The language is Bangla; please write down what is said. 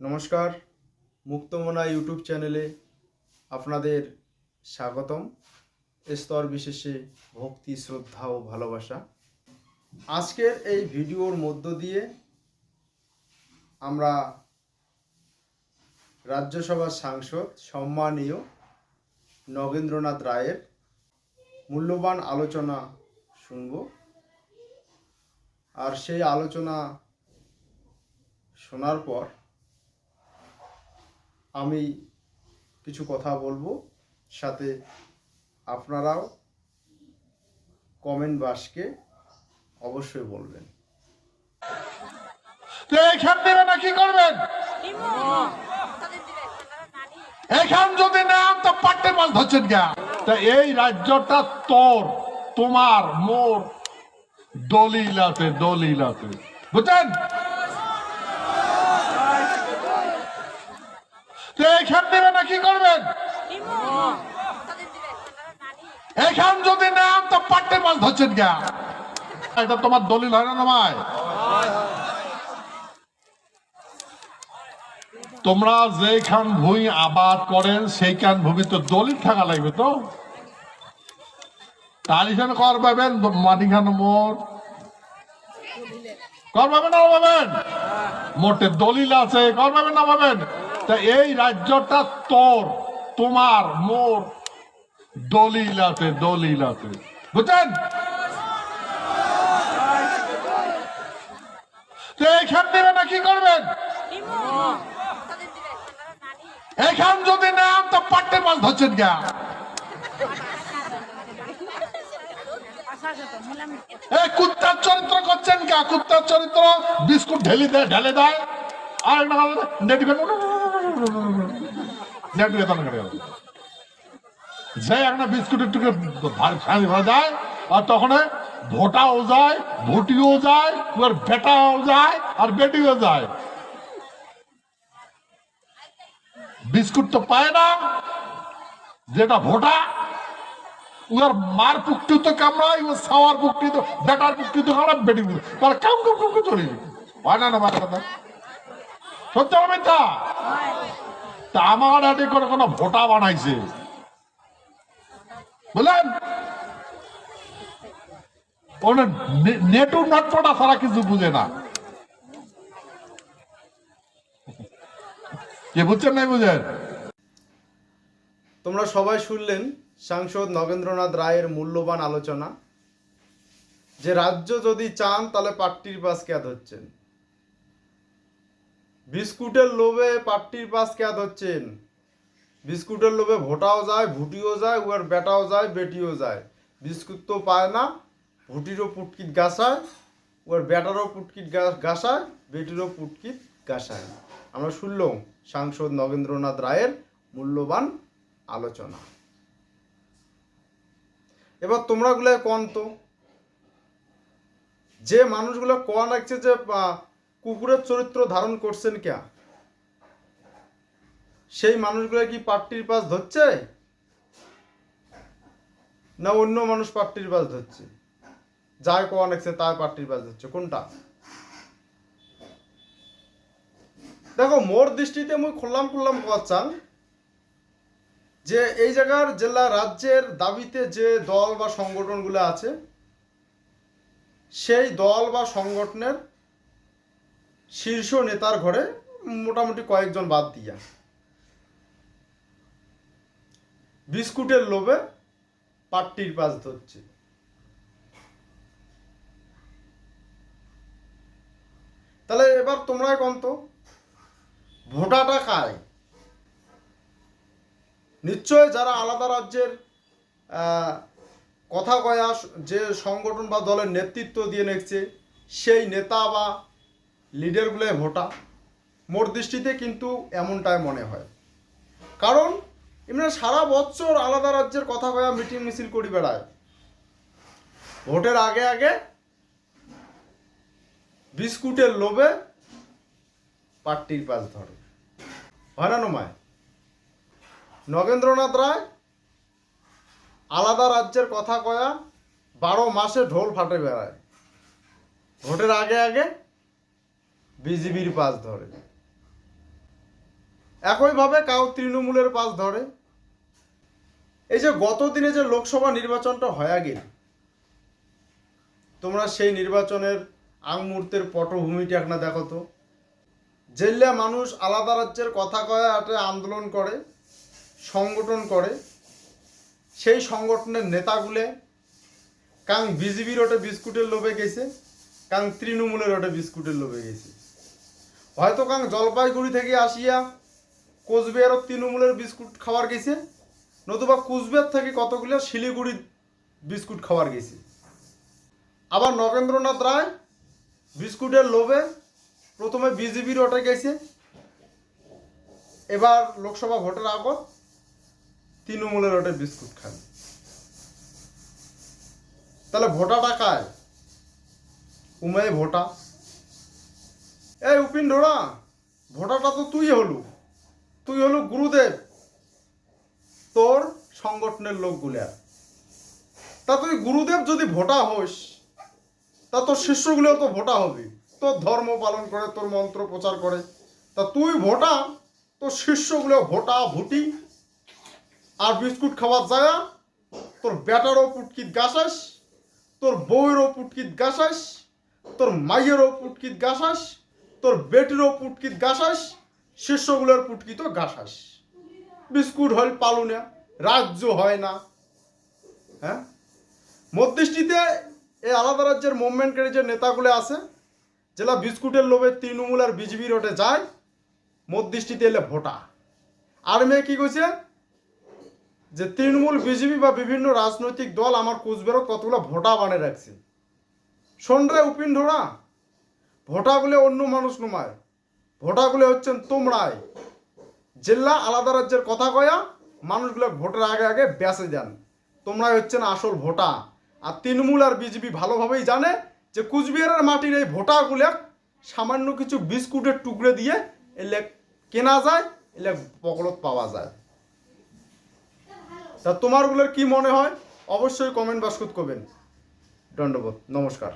নমস্কার, মুক্তমনা ইউটিউব চ্যানেলে আপনাদের স্বাগতম। স্তর বিশেষে ভক্তি, শ্রদ্ধা ও ভালোবাসা। আজকের এই ভিডিওর মধ্য দিয়ে আমরা রাজ্যসভার সাংসদ সম্মানীয় নগেন্দ্রনাথ রায়ের মূল্যবান আলোচনা শুনব। আর সেই আলোচনা শোনার পর আমি কিছু কথা বলব। সাথে আপনারাও কমেন্ট বাসকে অবশ্যই বলবেন। তো এইখান দেবে না কি করবেন? এখান যদি নেন তো পাট্টে মাছ ধরছেন গা। তা এই রাজ্যটা তোর, তোমার, মোর। দলিলাতে দলিলাতে বুঝছেন? তোমার দলিল, হয় না তোমরা যেখান ভূমি আবাদ করেন, সেইখান ভূমি তো দলিল থাকা লাগবে তো? তালিখান কর পাবেন, মাটিখান মোট কর পাবেন না পাবেন? মোটে দলিল আছে, কর পাবেন না পাবেন? তা এই রাজ্যটা তোর, তোমার, মোর। দলিল আছে দলিল আছে বুঝছেন এইখান দেবে না কি করবেন? এখান যদি নেন তো পাট্টে মাছ ধরছেন গা। কুত্তার চরিত্র করছেন কা কুত্তার চরিত্র। বিস্কুট ঢেলি দেয়, ঢেলে দেয়। আর একটা বিস্কুট তো পায় না, যেটা ভোটা উয়ার মার পুকটি তো কামড়ায় উয়ার সাওয়ার পুকটি তো বেটার পুকটি তো কামড়া, বেটি তার কাম কাম কাম চলে হয় না না, মার সত্য হবে হাতে করে কোনো ভোটা বানাইছে। বুঝলেন? ওটা নেটু নটপটা ছাড়া কিছু বুঝে না। কে বুঝছেন নাই বুঝেন? তোমরা সবাই শুনলেন সাংসদ নগেন্দ্রনাথ রায়ের মূল্যবান আলোচনা। যে রাজ্য যদি চান তাহলে পাট্টির পাস ক্যাদ হচ্ছেন বিস্কুটের লোভে পাট্টির পাস ক্যাদ হচ্ছেন। বিস্কুটের লোভে ভোটাও যায়, ভুটিও যায় উয়ার বেটাও যায়, বেটিও যায়। বিস্কুট তো পায় না, ভুটিরও পুটকিট গাছায় ওর বেটারও পুটকিট গাছায়, বেটিরও পুটকিট গাছায়। আমরা শুনলাম সাংসদ নগেন্দ্রনাথ রায়ের মূল্যবান আলোচনা। এবার তোমরা গুলো কন তো? যে মানুষগুলো কন রাখছে যে কুকুরের চরিত্র ধারণ করছেন কে সেই মানুষগুলো কি পাট্টির পাশ ধরছে? না অন্য মানুষ পাট্টির পাশ ধরছে? যার কন রাখছে তার পাট্টির পাশ ধরছে, কোনটা? দেখো, মোর দৃষ্টিতে মুই খুললাম খুললাম চান যে এই জায়গার জেলা রাজ্যের দাবিতে যে দল বা সংগঠনগুলো আছে, সেই দল বা সংগঠনের শীর্ষ নেতার ঘরে মোটামুটি কয়েকজন বাদ দিয়া। বিস্কুটের লোভে পাট্টির পাশ ধরছে। তাহলে এবার তোমরা কোন তো ভোটাটা কায় নিশ্চয় যারা আলাদা রাজ্যের কথা কয়া যে সংগঠন বা দলের নেতৃত্ব দিয়ে নেছে সেই নেতা বা লিডারগুলো ভোটা মোর দৃষ্টিতে কিন্তু এমনটাই মনে হয়। কারণ, এমনি সারা বছর আলাদা রাজ্যের কথা কয়া মিটিং মিছিল করি বেড়ায়। ভোটের আগে আগে বিস্কুটের লোভে পাট্টির পাশ ধরে। হয় না নমায় নগেন্দ্রনাথ রায় আলাদা রাজ্যের কথা কয়া বারো মাসে ঢোল ফাটে বেড়ায়। ভোটের আগে আগে বিজিবির পাস ধরে। একইভাবে কাউ তৃণমূলের পাশ ধরে। এই যে গত দিনে যে লোকসভা নির্বাচনটা হয়ে গেল, তোমরা সেই নির্বাচনের আগ মুহূর্তের পটভূমিটি একটা দেখো তো। জেলে মানুষ আলাদা রাজ্যের কথা কয়ে একটা আন্দোলন করে, সংগঠন করে। সেই সংগঠনের নেতাগুলো কাং বিজেপির ওটা বিস্কুটের লোভে গেছে কাং তৃণমূলের ওটা বিস্কুটের লোভে গেছে। হয়তো কাং জলপাইগুড়ি থেকে আসিয়া কোচবিহারও তৃণমূলের বিস্কুট খাওয়ার গেছে, নতুবা কুচবিহার থেকে কতগুলো শিলিগুড়ি বিস্কুট খাওয়ার গেছে। আবার নগেন্দ্রনাথ রায় বিস্কুটের লোভে প্রথমে বিজেপির ওটা গেছে, এবার লোকসভা ভোটের আগত তৃণমূলের ওটা বিস্কুট খান। তাহলে ভোটাটা কায় উমে ভোটা এই উপিন ঢোড়া ভোটাটা তো তুই হলু। তুই হলু গুরুদেব, তোর সংগঠনের লোকগুলা। তা তুই গুরুদেব যদি ভোটা হোস, তা তোর শিষ্যগুলো তো ভোটা হবে। তোর ধর্ম পালন করে, তোর মন্ত্র প্রচার করে। তা তুই ভোটা, তোর শিষ্যগুলো ভোটা, ভুটি। আর বিস্কুট খাওয়ার জায়গা, তোর বেটারও পুটকিত গাছাস, তোর বউয়েরও পুটকিত গাছাস, তোর মাইয়েরও পুটকিত গাছাস তোর বেটিরও পুটকিত গাছাস, শিষ্যগুলোর পুটকিত গাছাস। বিস্কুট হয় পালু না, রাজ্য হয় না। হ্যাঁ? মধ্যদৃষ্টিতে এই আলাদা রাজ্যের মুভমেন্টের যে নেতাগুলো আছে যেটা বিস্কুটের লোভে তৃণমূল আর বিজেপির ওটে যায় মধ্যদৃষ্টিতে এলে ভোটা আর মেয়ে কি কইছে? যে তৃণমূল, বিজেপি বা বিভিন্ন রাজনৈতিক দল আমার কোচবিহারত কতগুলো ভোটা বানে রাখছে। রে উপিন ঢোড়া ভোটাগুলো অন্য মানুষ নমায়। ভোটাগুলো হচ্ছেন তোমরাই। জেলা আলাদা রাজ্যের কথা কয়া মানুষগুলো ভোটের আগে আগে বেঁচে যান। তোমরাই হচ্ছেন আসল ভোটা। আর তৃণমূল আর বিজেপি ভালোভাবেই জানে যে কুচবিহারের মাটির এই ভোটাগুলো সামান্য কিছু বিস্কুটের টুকরে দিয়ে এলে কেনা যায়, এলে পকলত পাওয়া যায়। তা তোমারগুলোর কি মনে হয়? অবশ্যই কমেন্ট বাস্কুত করবেন। দণ্ডবোধ। নমস্কার।